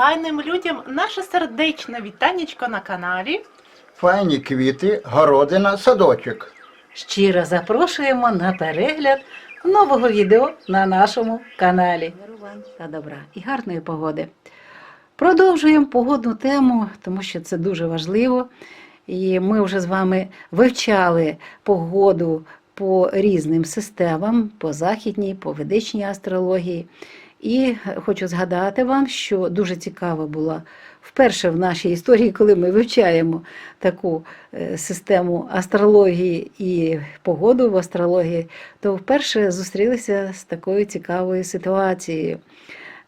файним людям наше сердечне вітанечко на каналі. Файні квіти, городина, садочок. Щиро запрошуємо на перегляд нового відео на нашому каналі. Та добра і гарної погоди. Продовжуємо погодну тему, тому що це дуже важливо. І ми вже з вами вивчали погоду по різним системам, по західній, по ведичній астрології. І хочу згадати вам, що дуже цікава була вперше в нашій історії, коли ми вивчаємо таку е, систему астрології і погоду в астрології, то вперше зустрілися з такою цікавою ситуацією.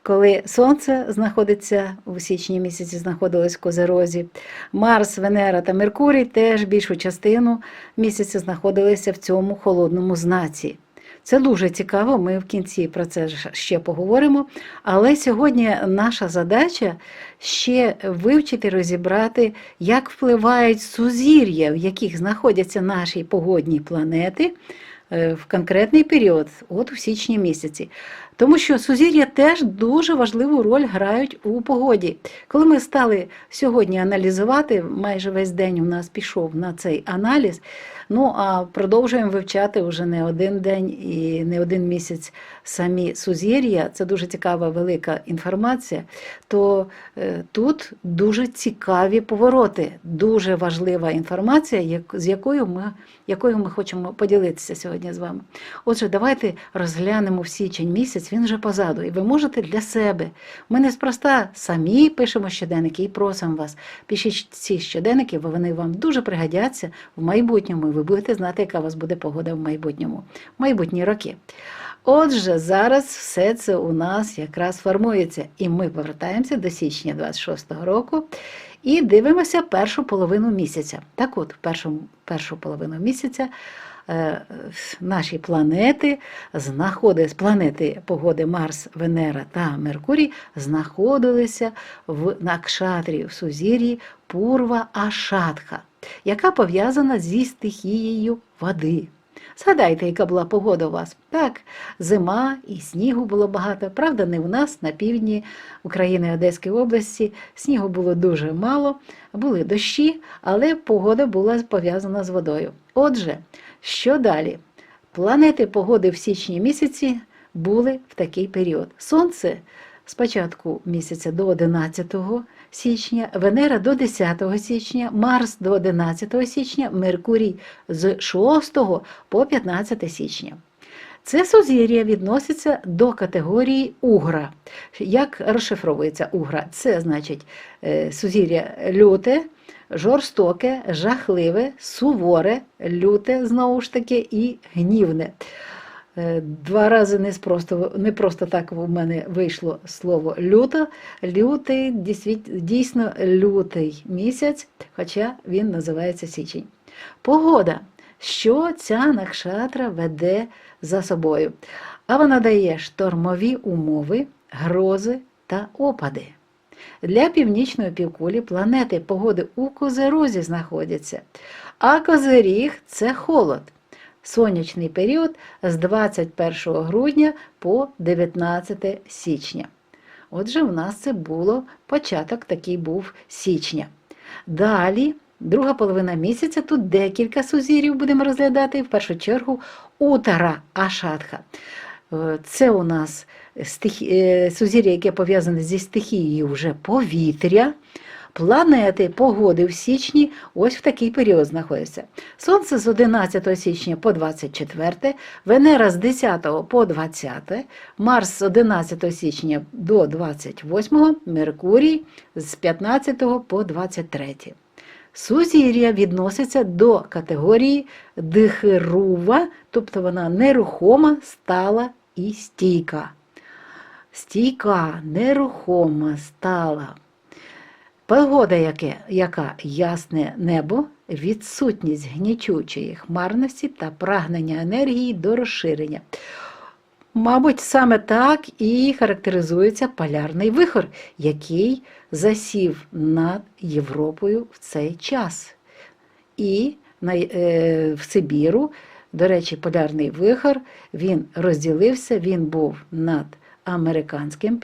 Коли Сонце знаходиться у січні місяці, знаходилось в Козерозі, Марс, Венера та Меркурій теж більшу частину місяця знаходилися в цьому холодному знаці. Це дуже цікаво, ми в кінці про це ще поговоримо. Але сьогодні наша задача ще вивчити, розібрати, як впливають сузір'я, в яких знаходяться наші погодні планети е, в конкретний період, от у січні місяці. Тому що сузір'я теж дуже важливу роль грають у погоді. Коли ми стали сьогодні аналізувати, майже весь день у нас пішов на цей аналіз. Ну а продовжуємо вивчати вже не один день і не один місяць самі сузір'я. Це дуже цікава велика інформація. То е, тут дуже цікаві повороти, дуже важлива інформація, як, з якою ми, якою ми хочемо поділитися сьогодні з вами. Отже, давайте розглянемо в січень місяць, він вже позаду, і ви можете для себе. Ми неспроста самі пишемо щоденники і просимо вас. Пишіть ці щоденники, бо вони вам дуже пригодяться в майбутньому, і ви будете знати, яка у вас буде погода в майбутньому, в майбутні роки. Отже, зараз все це у нас якраз формується, і ми повертаємося до січня 26-го року і дивимося першу половину місяця. Так от, першу, першу половину місяця наші планети знаходились, планети погоди Марс, Венера та Меркурій знаходилися в Накшатрі, в сузір'ї Пурва Ашатха, яка пов'язана зі стихією води. Згадайте, яка була погода у вас. Так, зима і снігу було багато. Правда, не у нас, на півдні України Одеської області. Снігу було дуже мало, були дощі, але погода була пов'язана з водою. Отже, що далі? Планети погоди в січні місяці були в такий період. Сонце з початку місяця до 11 січня, Венера до 10 січня, Марс до 11 січня, Меркурій з 6 по 15 січня. Це сузір'я відноситься до категорії угра. Як розшифровується угра? Це значить е, сузір'я люте, жорстоке, жахливе, суворе, люте, знову ж таки, і гнівне. Е, Два рази не просто, не просто так у мене вийшло слово люто. Лютий, дійсно лютий місяць, хоча він називається січень. Погода. Що ця накшатра веде за собою? А вона дає штормові умови, грози та опади. Для північної півкулі планети погоди у Козерозі знаходяться, а Козиріг це холод. Сонячний період з 21 грудня по 19 січня. Отже, у нас це було початок, такий був січня. Далі, друга половина місяця, тут декілька сузірів будемо розглядати. В першу чергу Утара Ашатха. Е, Це у нас е, сузір'я, яке пов'язане зі стихією вже повітря. Планети погоди в січні ось в такий період знаходяться. Сонце з 11 січня по 24, Венера з 10 по 20, Марс з 11 січня до 28, Меркурій з 15 по 23. Сузір'я відноситься до категорії дихирува, тобто вона нерухома, стала і стійка. Стійка, нерухома, стала. Погода, яке, яка ясне небо, відсутність гнічучої хмарності та прагнення енергії до розширення. Мабуть, саме так і характеризується полярний вихор, який засів над Європою в цей час. І е, в Сибіру, до речі, полярний вихор, він розділився, він був над американським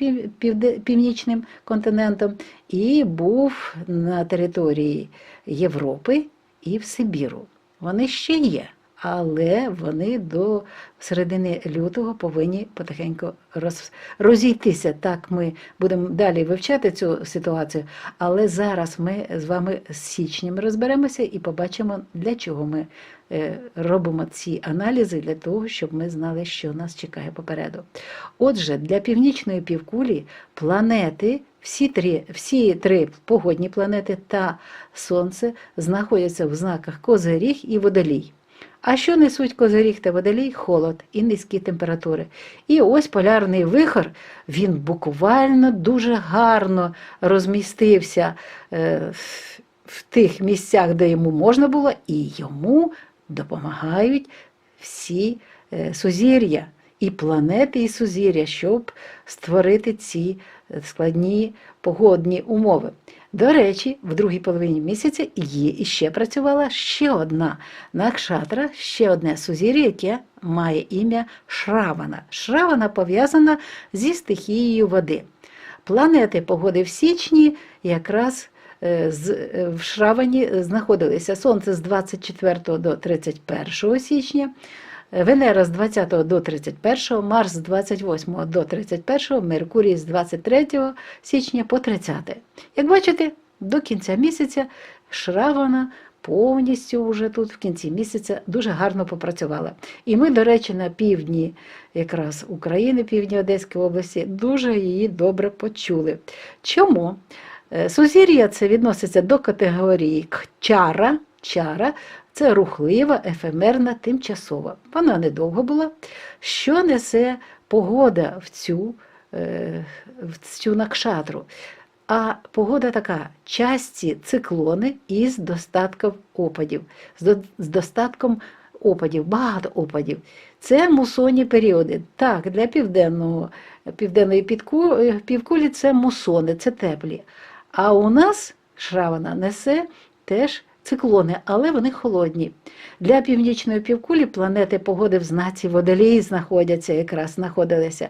північним континентом і був на території Європи і в Сибіру. Вони ще є, але вони до середини лютого повинні потихеньку роз, розійтися. Так ми будемо далі вивчати цю ситуацію. Але зараз ми з вами з січнем розберемося і побачимо, для чого ми е, робимо ці аналізи, для того, щоб ми знали, що нас чекає попереду. Отже, для північної півкулі планети, всі три, всі три погодні планети та Сонце знаходяться в знаках Козиріг і Водолій. А що несуть Козиріг та Водолій? Холод і низькі температури. І ось полярний вихор, він буквально дуже гарно розмістився е, в- тих місцях, де йому можна було, і йому допомагають всі е, сузір'я, і планети, і сузір'я, щоб створити ці складні погодні умови. До речі, в другій половині місяця є і ще працювала ще одна накшатра, ще одне сузір'я, яке має ім'я Шравана. Шравана пов'язана зі стихією води. Планети погоди в січні якраз е, е, в Шравані знаходилися Сонце з 24 до 31 січня, е, Венера з 20 до 31, Марс з 28 до 31, Меркурій з 23 січня по 30. Як бачите, до кінця місяця Шравана повністю вже тут в кінці місяця дуже гарно попрацювала. І ми, до речі, на півдні якраз України, півдні Одеської області, дуже її добре почули. Чому? Е, Сузір'я це відноситься до категорії чара. Чара це рухлива, ефемерна, тимчасова. Вона недовго була. Що несе погода в цю, е, в цю накшатру? А погода така: часті циклони із достатком опадів, з достатком опадів, багато опадів. Це мусонні періоди. Так, для південного, південної е, півкулі це мусони, це теплі. А у нас Шравана несе теж циклони, але вони холодні. Для північної півкулі планети погоди в знаці водолії знаходяться, якраз знаходилися.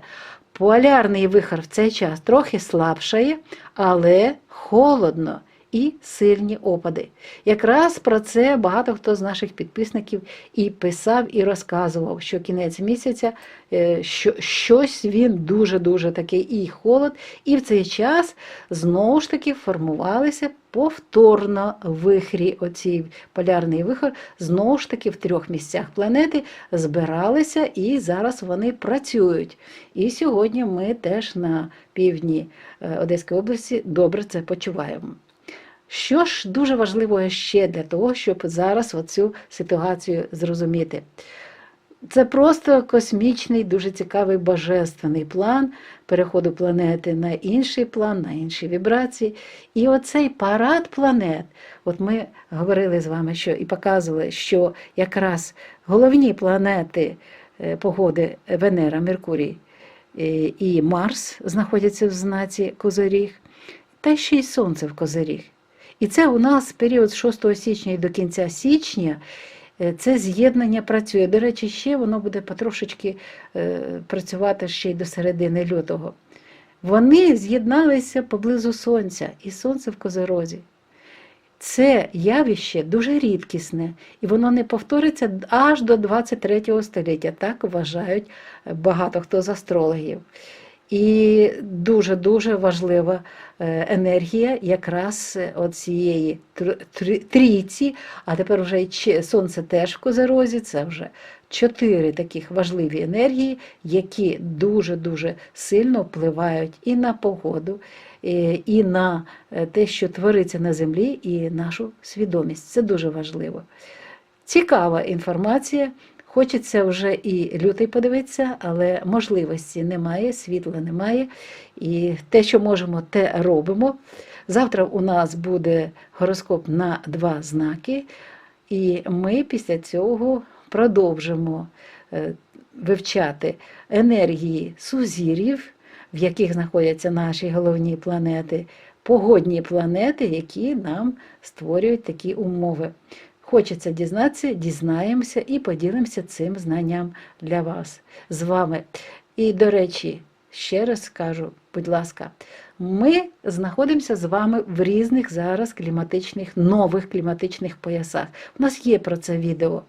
Полярний вихор в цей час трохи слабшає, але холодно і сильні опади. Якраз про це багато хто з наших підписників і писав, і розказував, що кінець місяця е, що, щось він дуже-дуже такий і холод, і в цей час знову ж таки формувалися повторно вихрі, оцій полярний вихор, знову ж таки в трьох місцях планети збиралися і зараз вони працюють. І сьогодні ми теж на півдні е, Одеської області добре це почуваємо. Що ж дуже важливо ще для того, щоб зараз оцю ситуацію зрозуміти? Це просто космічний, дуже цікавий божественний план переходу планети на інший план, на інші вібрації. І оцей парад планет, от ми говорили з вами, що і показували, що якраз головні планети е, погоди Венера, Меркурій е, і Марс знаходяться в знаці Козиріг, та ще й Сонце в Козиріг. І це у нас період з 6 січня і до кінця січня. е, Це з'єднання працює. До речі, ще воно буде потрошечки е, працювати ще й до середини лютого. Вони з'єдналися поблизу сонця, і сонце в козерозі. Це явище дуже рідкісне, і воно не повториться аж до 23 століття. Так вважають багато хто з астрологів. І дуже-дуже важлива е, енергія якраз от цієї трійці, а тепер вже сонце теж в козерозі, це вже чотири таких важливі енергії, які дуже-дуже сильно впливають і на погоду, е, і на е, те, що твориться на землі, і нашу свідомість. Це дуже важливо. Цікава інформація. Хочеться вже і лютий подивитися, але можливості немає, світла немає. І те, що можемо, те робимо. Завтра у нас буде гороскоп на два знаки, і ми після цього продовжимо е, вивчати енергії сузір'їв, в яких знаходяться наші головні планети, погодні планети, які нам створюють такі умови. Хочеться дізнатися, дізнаємося і поділимося цим знанням для вас з вами. І, до речі, ще раз скажу, будь ласка, ми знаходимося з вами в різних зараз кліматичних, нових кліматичних поясах. У нас є про це відео.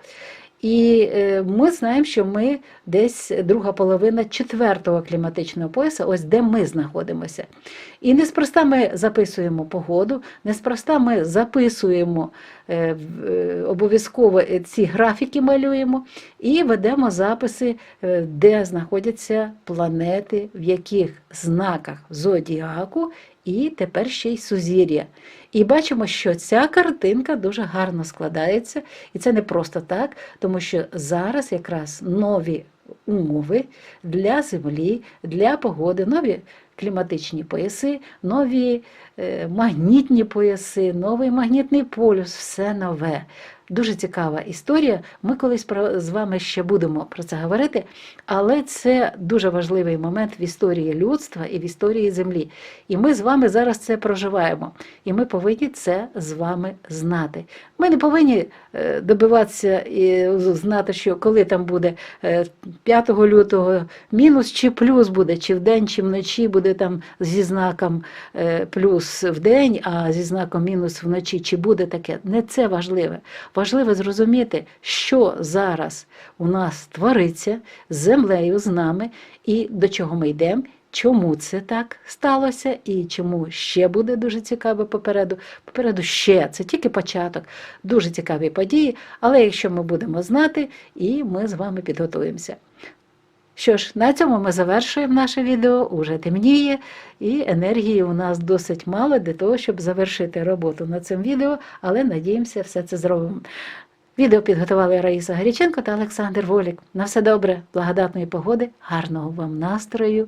І е, ми знаємо, що ми десь друга половина четвертого кліматичного пояса, ось де ми знаходимося. І неспроста ми записуємо погоду, неспроста ми записуємо е, е, обов'язково ці графіки малюємо і ведемо записи, де знаходяться планети, в яких знаках зодіаку, і тепер ще й сузір'я. І бачимо, що ця картинка дуже гарно складається, і це не просто так, тому що зараз якраз нові умови для землі, для погоди, нові кліматичні пояси, нові е, магнітні пояси, новий магнітний полюс, все нове. Дуже цікава історія. Ми колись про, з вами ще будемо про це говорити, але це дуже важливий момент в історії людства і в історії Землі. І ми з вами зараз це проживаємо. І ми повинні це з вами знати. Ми не повинні е, добиватися і знати, що коли там буде е, 5 лютого мінус чи плюс буде, чи вдень, чи вночі буде там зі знаком е, плюс вдень, а зі знаком мінус вночі, чи буде таке. Не це важливе. Важливо зрозуміти, що зараз у нас твориться з землею, з нами, і до чого ми йдемо. Чому це так сталося і чому ще буде дуже цікаво попереду? Попереду ще це тільки початок, дуже цікаві події. Але якщо ми будемо знати, і ми з вами підготуємося. Що ж, на цьому ми завершуємо наше відео, уже темніє, і енергії у нас досить мало для того, щоб завершити роботу над цим відео, але надіємося, все це зробимо. Відео підготували Раїса Гаріченко та Олександр Волік. На все добре, благодатної погоди, гарного вам настрою